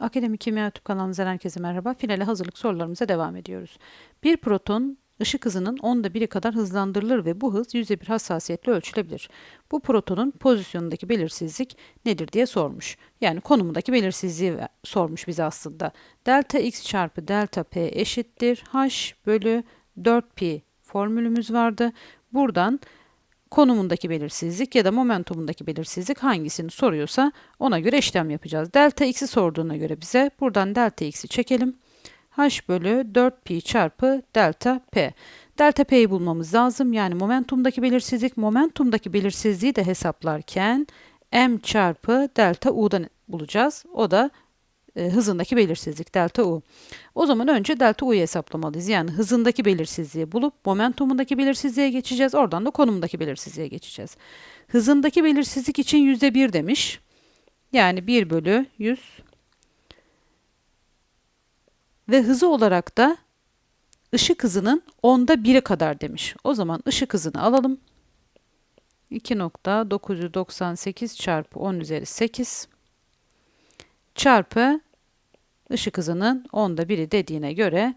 Akademi Kimya YouTube kanalımızdan herkese merhaba. Finale hazırlık sorularımıza devam ediyoruz. Bir proton ışık hızının onda biri kadar hızlandırılır ve bu hız %1 hassasiyetle ölçülebilir. Bu protonun pozisyonundaki belirsizlik nedir diye sormuş. Yani konumundaki belirsizliği sormuş bize aslında. Delta x çarpı delta p eşittir h bölü 4pi formülümüz vardı. Buradan konumundaki belirsizlik ya da momentumundaki belirsizlik hangisini soruyorsa ona göre işlem yapacağız. Delta x'i sorduğuna göre bize buradan delta x'i çekelim. h bölü 4 pi çarpı delta p. Delta p'yi bulmamız lazım. Yani momentumdaki belirsizlik, momentumdaki belirsizliği de hesaplarken m çarpı delta u'dan bulacağız. O da e, hızındaki belirsizlik delta u. O zaman önce delta u'yu hesaplamalıyız. Yani hızındaki belirsizliği bulup momentumundaki belirsizliğe geçeceğiz. Oradan da konumundaki belirsizliğe geçeceğiz. Hızındaki belirsizlik için yüzde bir demiş. Yani 1 bölü 100. Ve hızı olarak da ışık hızının onda biri kadar demiş. O zaman ışık hızını alalım. 2.998 çarpı 10 üzeri 8 çarpı ışık hızının onda biri dediğine göre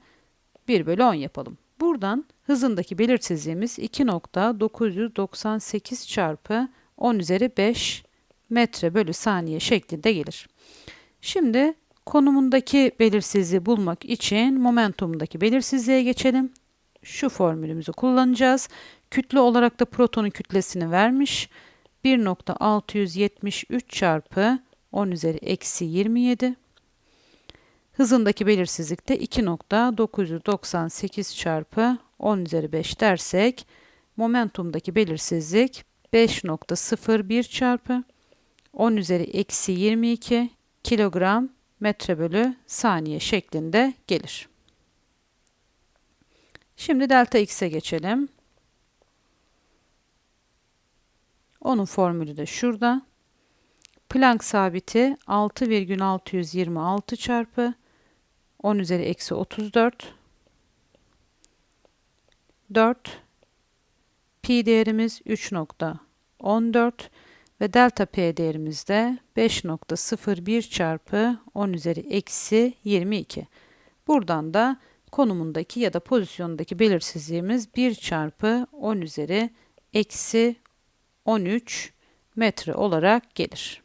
1 bölü 10 yapalım. Buradan hızındaki belirsizliğimiz 2.998 çarpı 10 üzeri 5 metre bölü saniye şeklinde gelir. Şimdi konumundaki belirsizliği bulmak için momentumundaki belirsizliğe geçelim. Şu formülümüzü kullanacağız. Kütle olarak da protonun kütlesini vermiş. 1.673 çarpı 10 üzeri eksi 27. Hızındaki belirsizlik de 2.998 çarpı 10 üzeri 5 dersek momentumdaki belirsizlik 5.01 çarpı 10 üzeri eksi 22 kilogram metre bölü saniye şeklinde gelir. Şimdi delta x'e geçelim. Onun formülü de şurada. Planck sabiti 6,626 çarpı 10 üzeri eksi 34 4 pi değerimiz 3.14 ve delta p değerimiz de 5.01 çarpı 10 üzeri eksi 22. Buradan da konumundaki ya da pozisyondaki belirsizliğimiz 1 çarpı 10 üzeri eksi 13 metre olarak gelir.